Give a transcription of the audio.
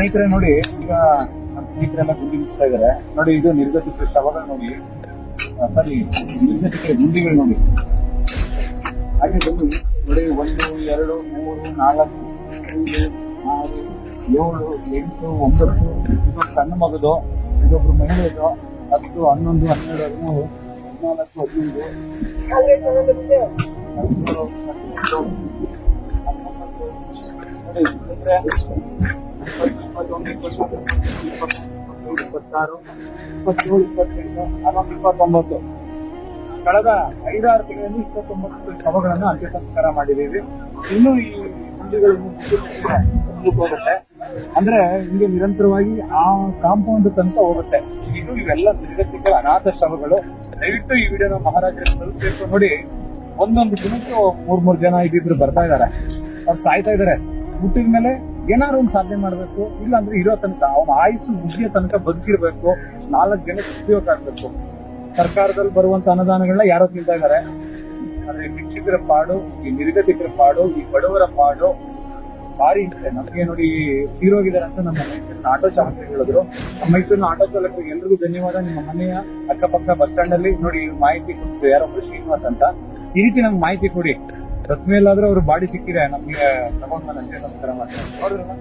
ಸ್ನೇಹಿತರೆ ನೋಡಿ ಈಗ ನಮ್ಮ ಸ್ನೇಹಿತರೆಲ್ಲ ಗುಂಡಿ ಮುಗಿಸ್ತಾ ಇದಾರೆ. ನೋಡಿ ಇದು ನಿರ್ಗತಿಕ ಶವಗಳು ನೋಡಿ. ಸರಿ ನಿರ್ಗತಿಕ ಗುಂಡಿಗಳು ನೋಡಿ. ಹಾಗೆ ಬಂದು ನೋಡಿ ಒಂದು ಎರಡು ಮೂರು ನಾಲ್ಕು ಐದು ಆರು ಏಳು ಎಂಟು ಒಂಬತ್ತು. ಇದೊಂದು ಸಣ್ಣ ಮಗದು ಇದೊಬ್ರು ಮಹಿಳೆಯದು ಹತ್ತು ಹನ್ನೊಂದು ಹನ್ನೆರಡು ಹದಿಮೂರು ಹದಿನಾಲ್ಕು ಹದಿನೈದು. ಹದಿಮೂರು ನೋಡಿ, ಇಪ್ಪತ್ತಾರು ಇಪ್ಪತ್ತೆಂಟು ಇಪ್ಪತ್ತೊಂಬತ್ತು ಕಳೆದ ಐದಾರು ತಿಂಗಳಲ್ಲಿ ಇಪ್ಪತ್ತೊಂಬತ್ತು ಶವಗಳನ್ನು ಅಂತ್ಯ ಸಂಸ್ಕಾರ ಮಾಡಿದ್ದೀವಿ. ಇನ್ನು ಈ ಹುಂಡಿಗಳು ಹೋಗುತ್ತೆ. ಅಂದ್ರೆ ಹಿಂಗೆ ನಿರಂತರವಾಗಿ ಆ ಕಾಂಪೌಂಡ್ ತನಕ ಹೋಗುತ್ತೆ. ಇದು ಇವೆಲ್ಲ ನಿರ್ಗತಿಕ ಅನಾಥ ಶವಗಳು. ದಯವಿಟ್ಟು ಈ ವಿಡಿಯೋನ ಮಹಾರಾಜರಿಗೆ ತಲುಪಬೇಕು ನೋಡಿ. ಒಂದೊಂದು ದಿನಕ್ಕೂ ಮೂರ್ ಮೂರ್ ಜನ ಇದ್ದಿದ್ರು ಬರ್ತಾ ಇದಾರೆ ಅವ್ರು ಸಾಯ್ತಾ ಇದಾರೆ ಹುಟ್ಟಿದ ಮೇಲೆ ಏನಾದ್ರು ಒಂದು ಸಾಧನೆ ಮಾಡಬೇಕು ಇಲ್ಲ ಅಂದ್ರೆ ಇರೋ ತನಕ, ಅವನ ಆಯುಸ್ಸು ಮುಗಿಯ ತನಕ ಬದುಕಿರ್ಬೇಕು, ನಾಲ್ಕು ಜನಕ್ಕೆ ಉದ್ಯೋಗ ಆಗ್ಬೇಕು. ಸರ್ಕಾರದಲ್ಲಿ ಬರುವಂತ ಅನುದಾನಗಳನ್ನ ಯಾರೋ ತಿಂತಾ ಇದಾರೆ ಆದ್ರೆ ಶಿಕ್ಷಕರ ಪಾಡು, ಈ ನಿರ್ಗತಿಕರ ಪಾಡು, ಈ ಬಡವರ ಪಾಡು, ಭಾರಿ ಹಿಂಸೆ. ನಮಗೆ ನೋಡಿ ತೀರೋಗಿದ್ದಾರೆ ಅಂತ ನಮ್ಮ ಮೈಸೂರಿನ ಆಟೋ ಚಾಲಕರು ಹೇಳಿದ್ರು. ಮೈಸೂರಿನ ಆಟೋ ಚಾಲಕ ಎಲ್ರಿಗೂ ಧನ್ಯವಾದ. ನಿಮ್ಮ ಮನೆಯ ಅಕ್ಕಪಕ್ಕ ಬಸ್ ಸ್ಟ್ಯಾಂಡ್ ಅಲ್ಲಿ ನೋಡಿ ಮಾಹಿತಿ ಕೊಟ್ಟು ಯಾರೊಬ್ರು ಶ್ರೀನಿವಾಸ್ ಅಂತ. ಈ ರೀತಿ ನಮ್ಗೆ ಮಾಹಿತಿ ಕೊಡಿ. ಸತ್ ಮೇಲಾದ್ರೂ ಅವ್ರು ಬಾಡಿ ಸಿಕ್ಕಿದೆ ನಮ್ಗೆ ತಗೊಂಡ್ಬಂದಂತೆ ನಮಸ್ಕಾರ ಮಾಡ್ತಾರೆ?